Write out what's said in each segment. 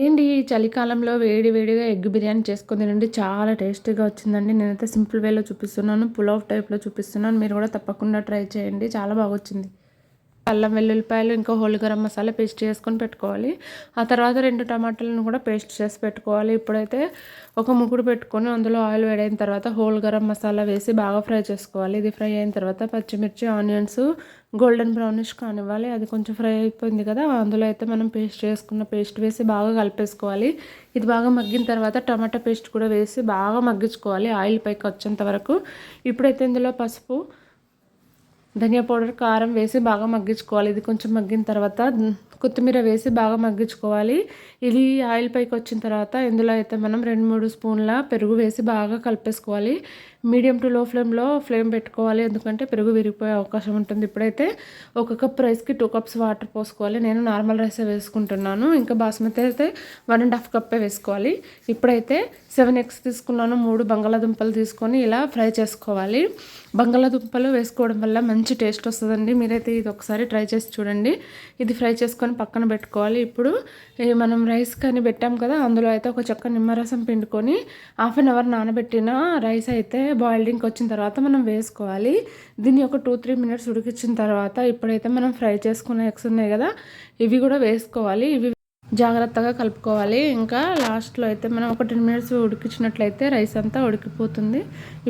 ఏంటి ఈ చలికాలంలో వేడి వేడిగా ఎగ్ బిర్యానీ చేసుకుని తినండి? చాలా టేస్టీగా వచ్చిందండి. నేనైతే సింపుల్ వేలో చూపిస్తున్నాను పులావ్ టైప్లో చూపిస్తున్నాను. మీరు కూడా తప్పకుండా ట్రై చేయండి. చాలా బాగా వచ్చింది అల్లం వెల్లుల్లిపాయలు ఇంకా హోల్ గరం మసాలా పేస్ట్ చేసుకొని పెట్టుకోవాలి. ఆ తర్వాత రెండు టమాటాలను కూడా పేస్ట్ చేసి పెట్టుకోవాలి. ఇప్పుడైతే ఒక ముగ్గుడు పెట్టుకొని అందులో ఆయిల్ వేడైన తర్వాత హోల్ గరం మసాలా వేసి బాగా ఫ్రై చేసుకోవాలి. ఇది ఫ్రై అయిన తర్వాత పచ్చిమిర్చి ఆనియన్స్ గోల్డెన్ బ్రౌనిష్ కానివ్వాలి. అది కొంచెం ఫ్రై అయిపోయింది కదా అందులో అయితే మనం పేస్ట్ చేసుకున్న పేస్ట్ వేసి బాగా కలిపేసుకోవాలి. ఇది బాగా మగ్గిన తర్వాత టమాటా పేస్ట్ కూడా వేసి బాగా మగ్గించుకోవాలి. ఆయిల్ పైకి వచ్చేంత వరకు. ఇప్పుడైతే ఇందులో పసుపు ధనియా పౌడర్ కారం వేసి బాగా మగ్గించుకోవాలి. ఇది కొంచెం మగ్గిన తర్వాత కొత్తిమీర వేసి బాగా మగ్గించుకోవాలి. ఇది ఆయిల్ పైకి వచ్చిన తర్వాత ఇందులో అయితే మనం రెండు మూడు స్పూన్ల పెరుగు వేసి బాగా కలిపేసుకోవాలి. మీడియం టు లో ఫ్లేమ్లో ఫ్లేమ్ పెట్టుకోవాలి ఎందుకంటే పెరుగు విరిగిపోయే అవకాశం ఉంటుంది. ఇప్పుడైతే ఒక కప్ రైస్కి టూ కప్స్ వాటర్ పోసుకోవాలి. నేను నార్మల్ రైసే వేసుకుంటున్నాను. ఇంకా బాస్మతి అయితే వన్ అండ్ హాఫ్ కప్పే వేసుకోవాలి. ఇప్పుడైతే సెవెన్ ఎగ్స్ తీసుకున్నాను మూడు బంగాళాదుంపలు తీసుకొని ఇలా ఫ్రై చేసుకోవాలి. బంగాళాదుంపలు వేసుకోవడం వల్ల మంచి మంచి టేస్ట్ వస్తుందండి. మీరైతే ఇది ఒకసారి ట్రై చేసి చూడండి. ఇది ఫ్రై చేసుకొని పక్కన పెట్టుకోవాలి. ఇప్పుడు మనం రైస్ కానీ పెట్టాం కదా అందులో అయితే ఒక చెక్క నిమ్మరసం పిండుకొని హాఫ్ అన్ అవర్ నానబెట్టిన రైస్ అయితే బాయిలింగ్కి వచ్చిన తర్వాత మనం వేసుకోవాలి. దీన్ని ఒక టూ త్రీ మినిట్స్ ఉడికించిన తర్వాత ఇప్పుడైతే మనం ఫ్రై చేసుకున్న ఎగ్స్ ఉన్నాయి కదా ఇవి కూడా వేసుకోవాలి. ఇవి జాగ్రత్తగా కలుపుకోవాలి. ఇంకా లాస్ట్లో అయితే మనం ఒక టెన్ మినిట్స్ ఉడికించినట్లయితే రైస్ అంతా ఉడికిపోతుంది.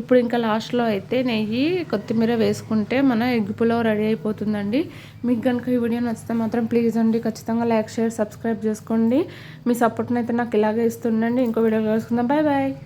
ఇప్పుడు ఇంకా లాస్ట్లో అయితే నెయ్యి కొత్తిమీర వేసుకుంటే మన ఎగ్ పులావ్ రెడీ అయిపోతుందండి. మీకు కనుక ఈ వీడియో నచ్చితే మాత్రం ప్లీజ్ అండి ఖచ్చితంగా లైక్ షేర్ సబ్స్క్రైబ్ చేసుకోండి. మీ సపోర్ట్ని అయితే నాకు ఇలాగే ఇస్తుండండి. ఇంకో వీడియో కలుసుకుందాం. Bye bye.